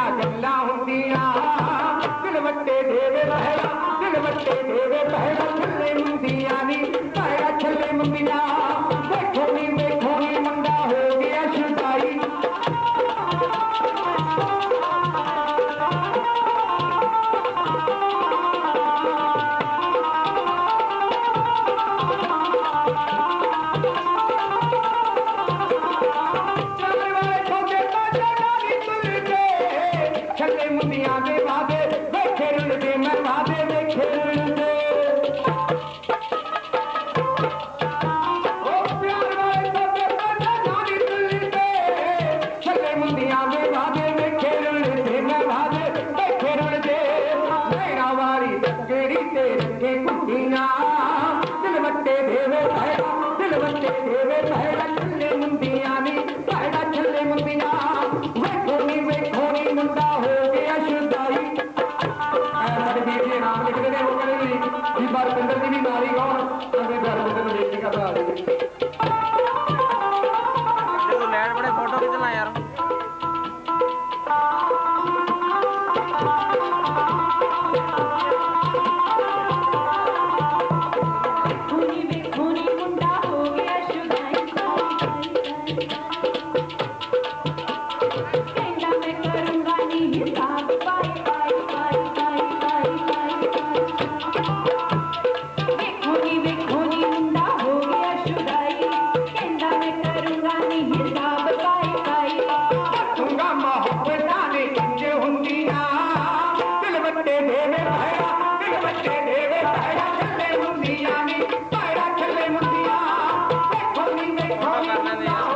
دنيا جملة هم دينا न ਨੂੰ ਦੇਖ ਕੇ मारी कौरे 从来没有。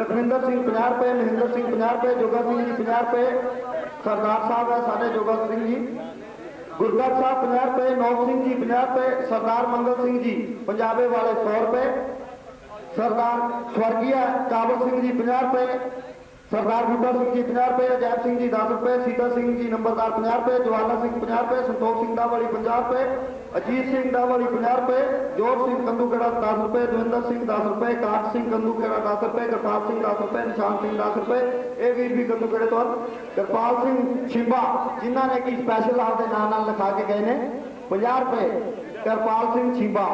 ਲਖਵਿੰਦਰ ਸਿੰਘ 50 ਰੁਪਏ, ਮਹਿੰਦਰ ਸਿੰਘ 50 ਰੁਪਏ, ਜੋਗਾ ਸਿੰਘ ਜੀ 50 ਰੁਪਏ, ਸਰਦਾਰ ਸਾਹਿਬ ਹੈ ਸਾਡੇ ਜੋਗਾ ਸਿੰਘ ਜੀ। ਗੁਰਗੱਤ ਸਾਹਿਬ 50 ਰੁਪਏ ਨੌਬ ਸਿੰਘ ਜੀ 50 ਰੁਪਏ, ਸਰਦਾਰ ਮੰਗਲ ਸਿੰਘ ਜੀ ਪੰਜਾਬੇ ਵਾਲੇ 100 ਰੁਪਏ। ਸਰਦਾਰ ਸਵਰਗੀਆ ਕਾਬਲ ਸਿੰਘ ਜੀ 50 ਰੁਪਏ ਸਰਦਾਰ ਬੂਟਾ ਸਿੰਘ ਜੀ 50 ਰੁਪਏ ਅਜੈਬ ਸਿੰਘ ਜੀ 10 ਰੁਪਏ, ਸੀਤਾ ਸਿੰਘ ਜੀ ਨੰਬਰਦਾਰ 50 ਰੁਪਏ ਜਵਾਲਾ ਸਿੰਘ 50 ਰੁਪਏ, ਸੰਤੋਖ ਸਿੰਘ ਦਾਵਾਲੀ 50 ਰੁਪਏ, ਅਜੀਤ ਸਿੰਘ ਦਾਵਾਲੀ 50 ਰੁਪਏ, ਜੋਤ ਸਿੰਘ ਕੰਦੂਕੜਾ 10 ਰੁਪਏ, ਦਵਿੰਦਰ ਸਿੰਘ 10 ਰੁਪਏ ਕਾਟ ਸਿੰਘ ਕੰਦੂਕੜਾ 10 ਰੁਪਏ ਕਰਪਾਲ ਸਿੰਘ 10 ਰੁਪਏ, ਨਿਸ਼ਾਨ ਸਿੰਘ 10 ਰੁਪਏ, ਇਹ ਵੀਰ ਵੀ ਕੰਦੂਕੜੇ ਤੋਂ ਹਨ। ਕਿਰਪਾਲ ਸਿੰਘ ਛਿੰਬਾ, ਜਿਨ੍ਹਾਂ ਨੇ ਕੀ ਸਪੈਸ਼ਲ ਆਪ ਦੇ ਨਾਂ ਨਾਲ ਲਿਖਾ ਕੇ ਗਏ ਨੇ 50 ਰੁਪਏ ਕਰਪਾਲ ਸਿੰਘ ਛਿੰਬਾ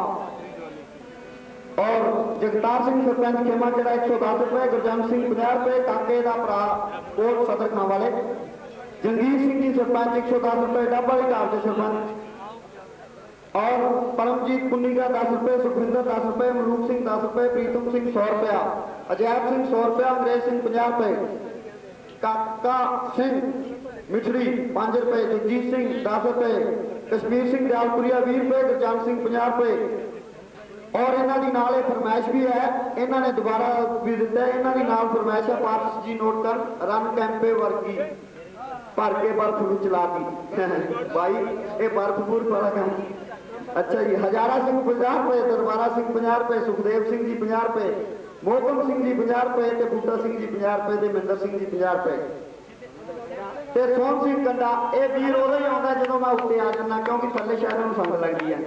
ਔਰ ਜਗਤਾਰ ਸਿੰਘ ਸਰਪੰਚ ਖੇਮਾ ਜਿਹੜਾ 110 ਰੁਪਏ, ਗੁਰਜੰਟ ਸਿੰਘ 50 ਰੁਪਏ, ਕਾਕੇ ਦਾ ਭਰਾ ਕੋਟ ਸਦਰ ਖਾਂ ਵਾਲੇ। ਜੰਗੀਰ ਸਿੰਘ ਜੀ ਸਰਪੰਚ 110 ਰੁਪਏ, ਡੱਬਾ ਵਾਲੀ ਘਾਟ ਦੇ ਸਰਪੰਚ ਔਰ ਪਰਮਜੀਤ ਪੁੰਨੀ ਦਾ 10 ਰੁਪਏ, ਸੁਖਵਿੰਦਰ 10 ਰੁਪਏ ਮਲੂਕ ਸਿੰਘ 10 ਰੁਪਏ, ਪ੍ਰੀਤਮ ਸਿੰਘ 100 ਰੁਪਇਆ ਅਜੈਬ ਸਿੰਘ 100 ਰੁਪਇਆ, ਅੰਗਰੇਜ਼ ਸਿੰਘ 50 ਰੁਪਏ, ਕਾਕਾ ਸਿੰਘ ਮਿਠੜੀ 5 ਰੁਪਏ, ਜਗਜੀਤ ਸਿੰਘ 10 ਰੁਪਏ, ਕਸ਼ਮੀਰ ਸਿੰਘ ਦਿਆਲਪੁਰੀਆ 20 ਰੁਪਏ, ਗੁਰਜੰਟ ਸਿੰਘ 50 ਰੁਪਏ ਔਰ ਇਹਨਾਂ ਦੀ ਨਾਲ ਇਹ ਫਰਮਾਇਸ਼ ਵੀ ਹੈ, ਇਹਨਾਂ ਨੇ ਦੁਬਾਰਾ ਵੀ ਦਿੱਤਾ ਇਹਨਾਂ ਦੀ ਨਾਲ ਫਰਮਾਇਸ਼ ਹੈ, ਪਾਰਸ ਜੀ ਨੋਟ ਕਰ ਰਨ ਕੈਂਪੇ ਵਰਗੀ ਭਰ ਕੇ ਬਰਫ਼ ਨੂੰ ਲਾ ਦੀ ਭਾਈ ਇਹ ਬਰਫ਼ਪੂਰ ਵਾਲਾ ਕੰਮ ਅੱਛਾ ਜੀ, ਹਜ਼ਾਰਾ ਸਿੰਘ 50 ਰੁਪਏ, ਦਰਬਾਰਾ ਸਿੰਘ 50 ਰੁਪਏ, ਸੁਖਦੇਵ ਸਿੰਘ ਜੀ 50 ਰੁਪਏ, ਮੋਹਕਮ ਸਿੰਘ ਜੀ 50 ਰੁਪਏ ਤੇ ਬੁੱਢਾ ਸਿੰਘ ਜੀ 50 ਰੁਪਏ ਤੇ ਮਿੰਦਰ ਸਿੰਘ ਜੀ 50 ਰੁਪਏ। ਤੇ ਸੋਹਣ ਸਿੰਘ ਕੰਡਾ, ਇਹ ਵੀਰ ਉਦੋਂ ਹੀ ਆਉਂਦਾ ਜਦੋਂ ਮੈਂ ਉੱਤੇ ਆ ਜਾਂਦਾ, ਕਿਉਂਕਿ ਥੱਲੇ ਸ਼ਹਿਰਾਂ ਨੂੰ ਸੰਗ ਲੱਗਦੀ ਹੈ।